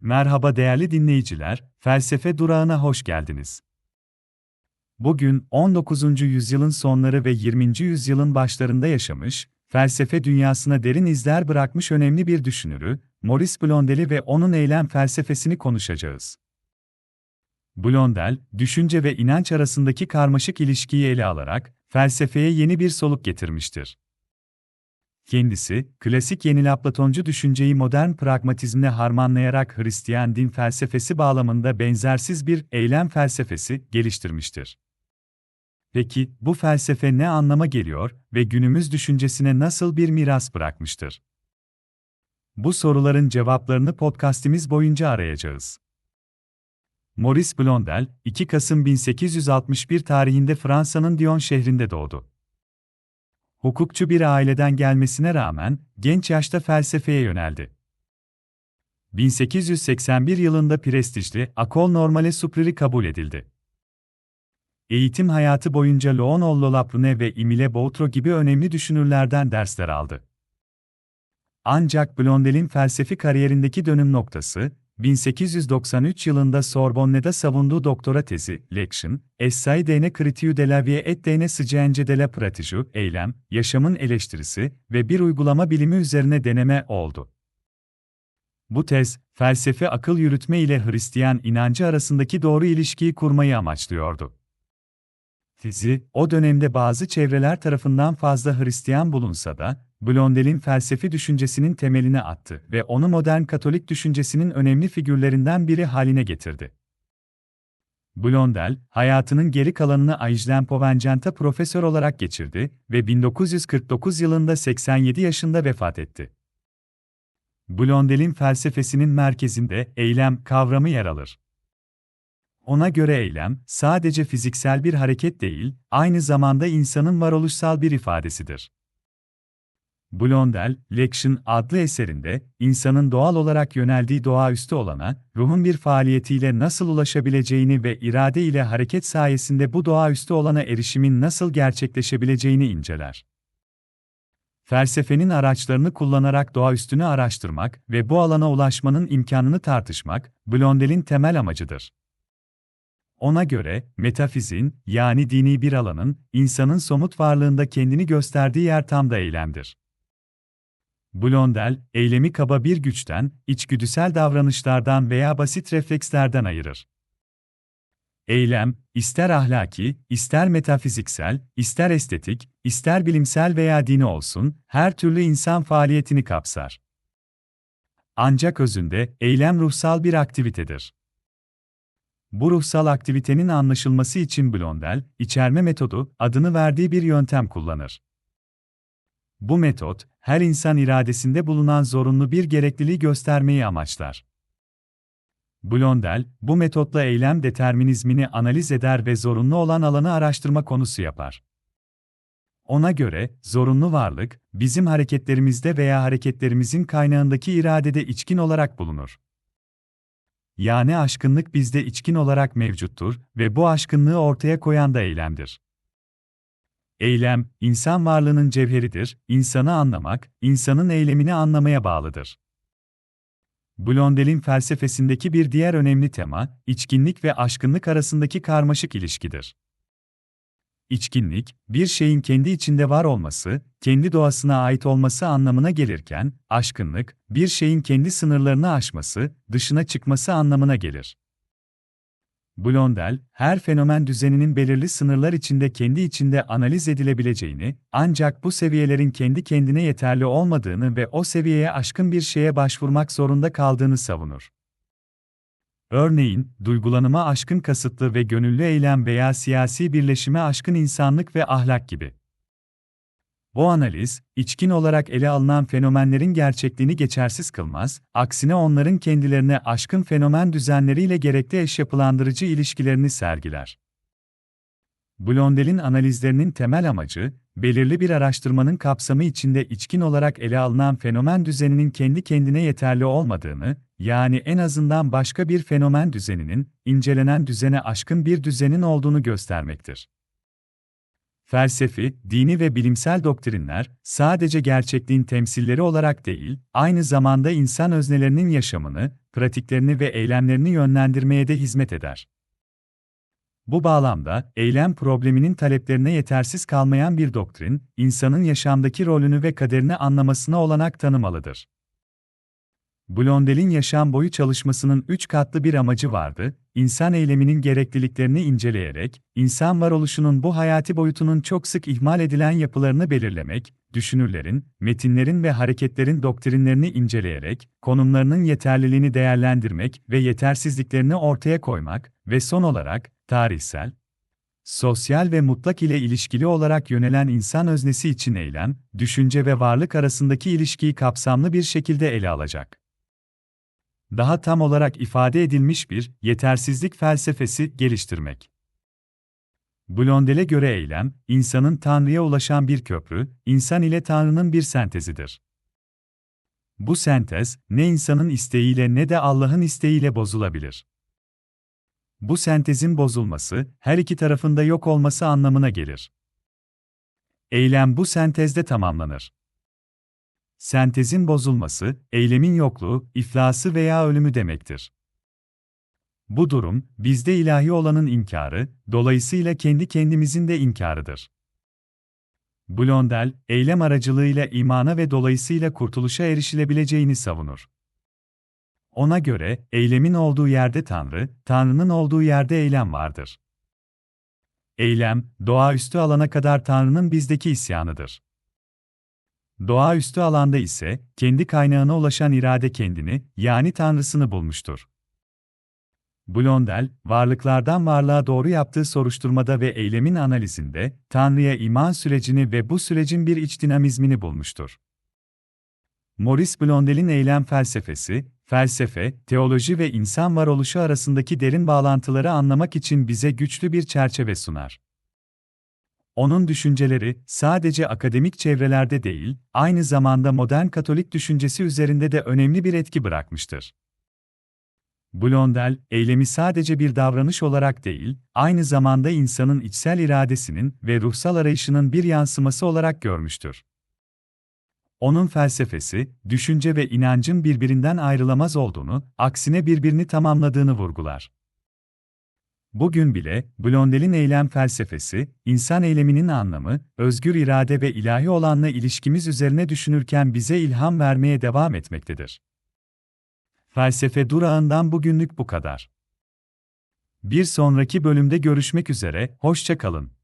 Merhaba değerli dinleyiciler, Felsefe Durağı'na hoş geldiniz. Bugün 19. yüzyılın sonları ve 20. yüzyılın başlarında yaşamış, felsefe dünyasına derin izler bırakmış önemli bir düşünürü, Maurice Blondeli ve onun eylem felsefesini konuşacağız. Blondel, düşünce ve inanç arasındaki karmaşık ilişkiyi ele alarak, felsefeye yeni bir soluk getirmiştir. Kendisi, klasik yenilaplatoncu düşünceyi modern pragmatizmle harmanlayarak Hristiyan din felsefesi bağlamında benzersiz bir eylem felsefesi geliştirmiştir. Peki, bu felsefe ne anlama geliyor ve günümüz düşüncesine nasıl bir miras bırakmıştır? Bu soruların cevaplarını podcast'imiz boyunca arayacağız. Maurice Blondel, 2 Kasım 1861 tarihinde Fransa'nın Dijon şehrinde doğdu. Hukukçu bir aileden gelmesine rağmen genç yaşta felsefeye yöneldi. 1881 yılında prestijli Akol Normale Superior'i kabul edildi. Eğitim hayatı boyunca Loon Lapune ve Emile Boutro gibi önemli düşünürlerden dersler aldı. Ancak Blondel'in felsefi kariyerindeki dönüm noktası, 1893 yılında Sorbonne'da savunduğu doktora tezi, Lection, Essai dene critiu de la vie et dene science de la pratique, eylem, yaşamın eleştirisi ve bir uygulama bilimi üzerine deneme oldu. Bu tez, felsefe akıl yürütme ile Hristiyan inancı arasındaki doğru ilişkiyi kurmayı amaçlıyordu. Tezi, o dönemde bazı çevreler tarafından fazla Hristiyan bulunsa da, Blondel'in felsefi düşüncesinin temelini attı ve onu modern Katolik düşüncesinin önemli figürlerinden biri haline getirdi. Blondel, hayatının geri kalanını Aijlen Povencent'a profesör olarak geçirdi ve 1949 yılında 87 yaşında vefat etti. Blondel'in felsefesinin merkezinde eylem kavramı yer alır. Ona göre eylem, sadece fiziksel bir hareket değil, aynı zamanda insanın varoluşsal bir ifadesidir. Blondel, Lection adlı eserinde, insanın doğal olarak yöneldiği doğaüstü olana, ruhun bir faaliyetiyle nasıl ulaşabileceğini ve irade ile hareket sayesinde bu doğaüstü olana erişimin nasıl gerçekleşebileceğini inceler. Felsefenin araçlarını kullanarak doğaüstünü araştırmak ve bu alana ulaşmanın imkanını tartışmak, Blondel'in temel amacıdır. Ona göre, metafizin, yani dini bir alanın, insanın somut varlığında kendini gösterdiği yer tam da eylemdir. Blondel, eylemi kaba bir güçten, içgüdüsel davranışlardan veya basit reflekslerden ayırır. Eylem, ister ahlaki, ister metafiziksel, ister estetik, ister bilimsel veya dini olsun, her türlü insan faaliyetini kapsar. Ancak özünde, eylem ruhsal bir aktivitedir. Bu ruhsal aktivitenin anlaşılması için Blondel, içerme metodu adını verdiği bir yöntem kullanır. Bu metot, her insan iradesinde bulunan zorunlu bir gerekliliği göstermeyi amaçlar. Blondel, bu metotla eylem determinizmini analiz eder ve zorunlu olan alanı araştırma konusu yapar. Ona göre, zorunlu varlık, bizim hareketlerimizde veya hareketlerimizin kaynağındaki iradede içkin olarak bulunur. Yani aşkınlık bizde içkin olarak mevcuttur ve bu aşkınlığı ortaya koyan da eylemdir. Eylem, insan varlığının cevheridir, insanı anlamak, insanın eylemini anlamaya bağlıdır. Blondel'in felsefesindeki bir diğer önemli tema, içkinlik ve aşkınlık arasındaki karmaşık ilişkidir. İçkinlik, bir şeyin kendi içinde var olması, kendi doğasına ait olması anlamına gelirken, aşkınlık, bir şeyin kendi sınırlarını aşması, dışına çıkması anlamına gelir. Blondel, her fenomen düzeninin belirli sınırlar içinde kendi içinde analiz edilebileceğini, ancak bu seviyelerin kendi kendine yeterli olmadığını ve o seviyeye aşkın bir şeye başvurmak zorunda kaldığını savunur. Örneğin, duygulanıma aşkın kasıtlı ve gönüllü eylem veya siyasi birleşime aşkın insanlık ve ahlak gibi. Bu analiz, içkin olarak ele alınan fenomenlerin gerçekliğini geçersiz kılmaz, aksine onların kendilerine aşkın fenomen düzenleriyle gerekli eşyapılandırıcı ilişkilerini sergiler. Blondel'in analizlerinin temel amacı, belirli bir araştırmanın kapsamı içinde içkin olarak ele alınan fenomen düzeninin kendi kendine yeterli olmadığını, yani en azından başka bir fenomen düzeninin, incelenen düzene aşkın bir düzenin olduğunu göstermektir. Felsefi, dini ve bilimsel doktrinler, sadece gerçekliğin temsilleri olarak değil, aynı zamanda insan öznelerinin yaşamını, pratiklerini ve eylemlerini yönlendirmeye de hizmet eder. Bu bağlamda, eylem probleminin taleplerine yetersiz kalmayan bir doktrin, insanın yaşamdaki rolünü ve kaderini anlamasına olanak tanımalıdır. Blondel'in yaşam boyu çalışmasının üç katlı bir amacı vardı, insan eyleminin gerekliliklerini inceleyerek, insan varoluşunun bu hayati boyutunun çok sık ihmal edilen yapılarını belirlemek, düşünürlerin, metinlerin ve hareketlerin doktrinlerini inceleyerek, konumlarının yeterliliğini değerlendirmek ve yetersizliklerini ortaya koymak ve son olarak, tarihsel, sosyal ve mutlak ile ilişkili olarak yönelen insan öznesi için eylem, düşünce ve varlık arasındaki ilişkiyi kapsamlı bir şekilde ele alacak daha tam olarak ifade edilmiş bir yetersizlik felsefesi geliştirmek. Blondel'e göre eylem, insanın Tanrı'ya ulaşan bir köprü, insan ile Tanrı'nın bir sentezidir. Bu sentez, ne insanın isteğiyle ne de Allah'ın isteğiyle bozulabilir. Bu sentezin bozulması, her iki tarafında yok olması anlamına gelir. Eylem bu sentezde tamamlanır. Sentezin bozulması, eylemin yokluğu, iflası veya ölümü demektir. Bu durum, bizde ilahi olanın inkarı, dolayısıyla kendi kendimizin de inkarıdır. Blondel, eylem aracılığıyla imana ve dolayısıyla kurtuluşa erişilebileceğini savunur. Ona göre, eylemin olduğu yerde Tanrı, Tanrı'nın olduğu yerde eylem vardır. Eylem, doğaüstü alana kadar Tanrı'nın bizdeki isyanıdır. Doğaüstü alanda ise, kendi kaynağına ulaşan irade kendini, yani Tanrısını bulmuştur. Blondel, varlıklardan varlığa doğru yaptığı soruşturmada ve eylemin analizinde, Tanrı'ya iman sürecini ve bu sürecin bir iç dinamizmini bulmuştur. Maurice Blondel'in eylem felsefesi, felsefe, teoloji ve insan varoluşu arasındaki derin bağlantıları anlamak için bize güçlü bir çerçeve sunar. Onun düşünceleri sadece akademik çevrelerde değil, aynı zamanda modern Katolik düşüncesi üzerinde de önemli bir etki bırakmıştır. Blondel, eylemi sadece bir davranış olarak değil, aynı zamanda insanın içsel iradesinin ve ruhsal arayışının bir yansıması olarak görmüştür. Onun felsefesi, düşünce ve inancın birbirinden ayrılamaz olduğunu, aksine birbirini tamamladığını vurgular. Bugün bile, Blondel'in eylem felsefesi, insan eyleminin anlamı, özgür irade ve ilahi olanla ilişkimiz üzerine düşünürken bize ilham vermeye devam etmektedir. Felsefe durağından bugünlük bu kadar. Bir sonraki bölümde görüşmek üzere, hoşça kalın.